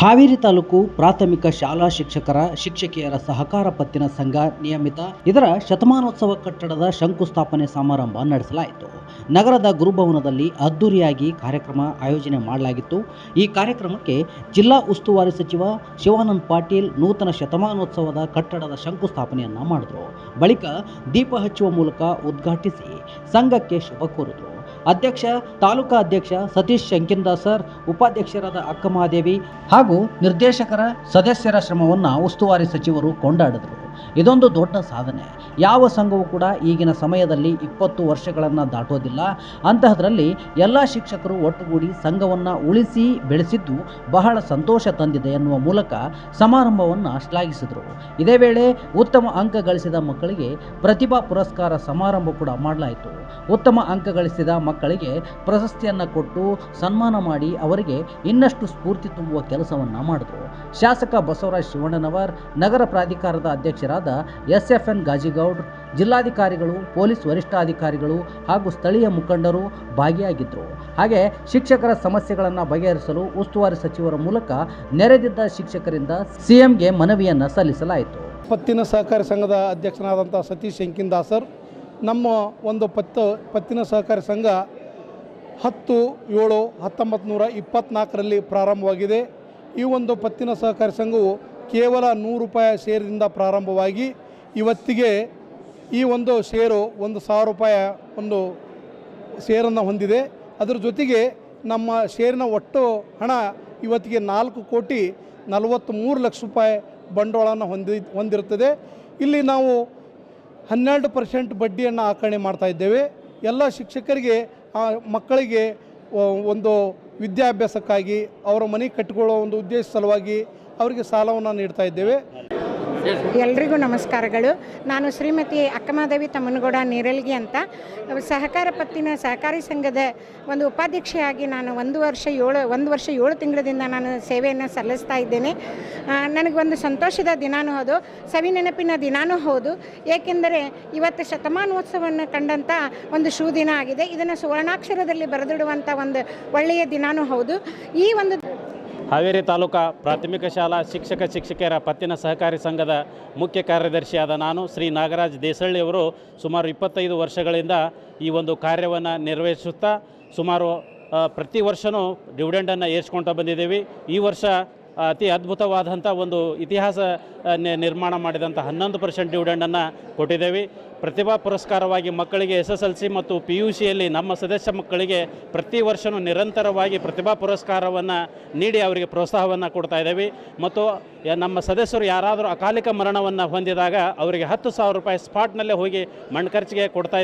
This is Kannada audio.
ಹಾವೇರಿ ತಾಲೂಕು ಪ್ರಾಥಮಿಕ ಶಾಲಾ ಶಿಕ್ಷಕರ, ಶಿಕ್ಷಕಿಯರ ಸಹಕಾರ ಪತ್ತಿನ ಸಂಘ ನಿಯಮಿತ ಇದರ ಶತಮಾನೋತ್ಸವ ಕಟ್ಟಡದ ಶಂಕುಸ್ಥಾಪನೆ ಸಮಾರಂಭ ನಡೆಸಲಾಯಿತು. ನಗರದ ಗುರುಭವನದಲ್ಲಿ ಅದ್ದೂರಿಯಾಗಿ ಕಾರ್ಯಕ್ರಮ ಆಯೋಜನೆ ಮಾಡಲಾಗಿತ್ತು. ಈ ಕಾರ್ಯಕ್ರಮಕ್ಕೆ ಜಿಲ್ಲಾ ಉಸ್ತುವಾರಿ ಸಚಿವ ಶಿವಾನಂದ್ ಪಾಟೀಲ್ ನೂತನ ಶತಮಾನೋತ್ಸವದ ಕಟ್ಟಡದ ಶಂಕುಸ್ಥಾಪನೆಯನ್ನ ಮಾಡಿದ್ರು. ಬಳಿಕ ದೀಪ ಹಚ್ಚುವ ಮೂಲಕ ಉದ್ಘಾಟಿಸಿ ಸಂಘಕ್ಕೆ ಶುಭ ಕೋರಿದ್ರು. ಅಧ್ಯಕ್ಷ ತಾಲೂಕಾ ಅಧ್ಯಕ್ಷ ಸತೀಶ್ ಶಂಕಿನ್ದಾಸರ್ ಉಪಾಧ್ಯಕ್ಷರಾದ ಅಕ್ಕಮಹಾದೇವಿ ಹಾಗೂ ನಿರ್ದೇಶಕರ ಸದಸ್ಯರ ಶ್ರಮವನ್ನು ಉಸ್ತುವಾರಿ ಸಚಿವರು ಕೊಂಡಾಡಿದರು. ಇದೊಂದು ದೊಡ್ಡ ಸಾಧನೆ. ಯಾವ ಸಂಘವೂ ಕೂಡ ಈಗಿನ ಸಮಯದಲ್ಲಿ ಇಪ್ಪತ್ತು ವರ್ಷಗಳನ್ನು ದಾಟೋದಿಲ್ಲ. ಅಂತಹದರಲ್ಲಿ ಎಲ್ಲ ಶಿಕ್ಷಕರು ಒಟ್ಟುಗೂಡಿ ಸಂಘವನ್ನು ಉಳಿಸಿ ಬೆಳೆಸಿದ್ದು ಬಹಳ ಸಂತೋಷ ತಂದಿದೆ ಎನ್ನುವ ಮೂಲಕ ಸಮಾರಂಭವನ್ನು ಶ್ಲಾಘಿಸಿದರು. ಇದೇ ವೇಳೆ ಉತ್ತಮ ಅಂಕ ಗಳಿಸಿದ ಮಕ್ಕಳಿಗೆ ಪ್ರತಿಭಾ ಪುರಸ್ಕಾರ ಸಮಾರಂಭ ಕೂಡ ಮಾಡಲಾಯಿತು. ಉತ್ತಮ ಅಂಕ ಗಳಿಸಿದ ಮಕ್ಕಳಿಗೆ ಪ್ರಶಸ್ತಿಯನ್ನು ಕೊಟ್ಟು ಸನ್ಮಾನ ಮಾಡಿ ಅವರಿಗೆ ಇನ್ನಷ್ಟು ಸ್ಫೂರ್ತಿ ತುಂಬುವ ಕೆಲಸವನ್ನು ಮಾಡಿದರು. ಶಾಸಕ ಬಸವರಾಜ ಶಿವಣ್ಣನವರ್ ನಗರ ಪ್ರಾಧಿಕಾರದ ಅಧ್ಯಕ್ಷರಾದ ಎಸ್ ಎಫ್ ಎನ್ ಗಾಜಿಗೌಡ್, ಜಿಲ್ಲಾಧಿಕಾರಿಗಳು, ಪೊಲೀಸ್ ವರಿಷ್ಠಾಧಿಕಾರಿಗಳು ಹಾಗೂ ಸ್ಥಳೀಯ ಮುಖಂಡರು ಭಾಗಿಯಾಗಿದ್ದರು. ಹಾಗೆ ಶಿಕ್ಷಕರ ಸಮಸ್ಯೆಗಳನ್ನು ಬಗೆಹರಿಸಲು ಉಸ್ತುವಾರಿ ಸಚಿವರ ಮೂಲಕ ನೆರೆದಿದ್ದ ಶಿಕ್ಷಕರಿಂದ ಸಿಎಂಗೆ ಮನವಿಯನ್ನು ಸಲ್ಲಿಸಲಾಯಿತು. ಪತ್ತಿನ ಸಹಕಾರಿ ಸಂಘದ ಅಧ್ಯಕ್ಷನಾದಂಥ ಸತೀಶ್ ಶಂಕಿನ್ದಾಸರ್, ನಮ್ಮ ಒಂದು ಪತ್ತು, ಪತ್ತಿನ ಸಹಕಾರಿ ಸಂಘ ಹತ್ತು, ಏಳು ಹತ್ತೊಂಬತ್ತು ನೂರ ಇಪ್ಪತ್ತ್ನಾಲ್ಕರಲ್ಲಿ ಪ್ರಾರಂಭವಾಗಿದೆ. ಈ ಒಂದು ಪತ್ತಿನ ಸಹಕಾರಿ ಸಂಘವು ಕೇವಲ ನೂರು ರೂಪಾಯಿ ಶೇರಿಂದ ಪ್ರಾರಂಭವಾಗಿ ಇವತ್ತಿಗೆ ಈ ಒಂದು ಷೇರು ಒಂದು ಸಾವಿರ ರೂಪಾಯಿ ಒಂದು ಷೇರನ್ನು ಹೊಂದಿದೆ. ಅದರ ಜೊತೆಗೆ ನಮ್ಮ ಷೇರಿನ ಒಟ್ಟು ಹಣ ಇವತ್ತಿಗೆ ನಾಲ್ಕು ಕೋಟಿ ನಲವತ್ತ್ಮೂರು ಲಕ್ಷ ರೂಪಾಯಿ ಬಂಡವಾಳವನ್ನು ಹೊಂದಿ ಹೊಂದಿರುತ್ತದೆ. ಇಲ್ಲಿ ನಾವು ಹನ್ನೆರಡು ಪರ್ಸೆಂಟ್ ಬಡ್ಡಿಯನ್ನು ಆಕರಣೆ ಮಾಡ್ತಾ ಇದ್ದೇವೆ. ಎಲ್ಲ ಶಿಕ್ಷಕರಿಗೆ ಮಕ್ಕಳಿಗೆ ಒಂದು ವಿದ್ಯಾಭ್ಯಾಸಕ್ಕಾಗಿ, ಅವರ ಮನೆ ಕಟ್ಟಿಕೊಳ್ಳೋ ಒಂದು ಉದ್ದೇಶ ಸಲುವಾಗಿ ಅವರಿಗೆ ಸಾಲವನ್ನು ನೀಡ್ತಾ ಇದ್ದೇವೆ. ಎಲ್ರಿಗೂ ನಮಸ್ಕಾರಗಳು. ನಾನು ಶ್ರೀಮತಿ ಅಕ್ಕಮಾದೇವಿ ತಮ್ಮನಗೌಡ ನೀರಲ್ಗಿ ಅಂತ. ಸಹಕಾರ ಪತ್ತಿನ ಸಹಕಾರಿ ಸಂಘದ ಒಂದು ಉಪಾಧ್ಯಕ್ಷೆಯಾಗಿ ನಾನು ಒಂದು ವರ್ಷ ಏಳು, ಒಂದು ವರ್ಷ ಏಳು ತಿಂಗಳದಿಂದ ನಾನು ಸೇವೆಯನ್ನು ಸಲ್ಲಿಸ್ತಾ ಇದ್ದೇನೆ. ನನಗೊಂದು ಸಂತೋಷದ ದಿನಾನೂ ಹೌದು ಸವಿ ನೆನಪಿನ ದಿನಾನೂ ಹೌದು. ಏಕೆಂದರೆ ಇವತ್ತು ಶತಮಾನೋತ್ಸವವನ್ನು ಕಂಡಂಥ ಒಂದು ಶೂ ದಿನ ಆಗಿದೆ. ಇದನ್ನು ಸುವರ್ಣಾಕ್ಷರದಲ್ಲಿ ಬರೆದಿಡುವಂಥ ಒಂದು ಒಳ್ಳೆಯ ದಿನಾನೂ ಹೌದು. ಈ ಒಂದು ಹಾವೇರಿ ತಾಲೂಕಾ ಪ್ರಾಥಮಿಕ ಶಾಲಾ ಶಿಕ್ಷಕ ಶಿಕ್ಷಕಿಯರ ಪತ್ತಿನ ಸಹಕಾರಿ ಸಂಘದ ಮುಖ್ಯ ಕಾರ್ಯದರ್ಶಿಯಾದ ನಾನು ಶ್ರೀ ನಾಗರಾಜ್ ದೇಸಳ್ಳಿಯವರು ಸುಮಾರು ಇಪ್ಪತ್ತೈದು ವರ್ಷಗಳಿಂದ ಈ ಒಂದು ಕಾರ್ಯವನ್ನು ನಿರ್ವಹಿಸುತ್ತಾ ಸುಮಾರು ಪ್ರತಿ ವರ್ಷವೂ ಡಿವಿಡೆಂಡನ್ನು ಏರ್ಸ್ಕೊಳ್ತಾ ಬಂದಿದ್ದೀವಿ. ಈ ವರ್ಷ ಅತಿ ಅದ್ಭುತವಾದಂಥ ಒಂದು ಇತಿಹಾಸ ನಿರ್ಮಾಣ ಮಾಡಿದಂಥ ಹನ್ನೊಂದು ಪರ್ಸೆಂಟ್ ಡಿವಿಡೆಂಡನ್ನು ಕೊಟ್ಟಿದ್ದೇವೆ. ಪ್ರತಿಭಾ ಪುರಸ್ಕಾರವಾಗಿ ಮಕ್ಕಳಿಗೆ ಎಸ್ ಎಸ್ ಎಲ್ ಸಿ ಮತ್ತು ಪಿ ಯು ಸಿಯಲ್ಲಿ ನಮ್ಮ ಸದಸ್ಯ ಮಕ್ಕಳಿಗೆ ಪ್ರತಿ ವರ್ಷವೂ ನಿರಂತರವಾಗಿ ಪ್ರತಿಭಾ ಪುರಸ್ಕಾರವನ್ನು ನೀಡಿ ಅವರಿಗೆ ಪ್ರೋತ್ಸಾಹವನ್ನು ಕೊಡ್ತಾ ಇದ್ದೇವೆ. ಮತ್ತು ನಮ್ಮ ಸದಸ್ಯರು ಯಾರಾದರೂ ಅಕಾಲಿಕ ಮರಣವನ್ನು ಹೊಂದಿದಾಗ ಅವರಿಗೆ ಹತ್ತು ಸಾವಿರ ರೂಪಾಯಿ ಸ್ಪಾಟ್ನಲ್ಲೇ ಹೋಗಿ ಮಣ್ಣು ಖರ್ಚಿಗೆ ಕೊಡ್ತಾ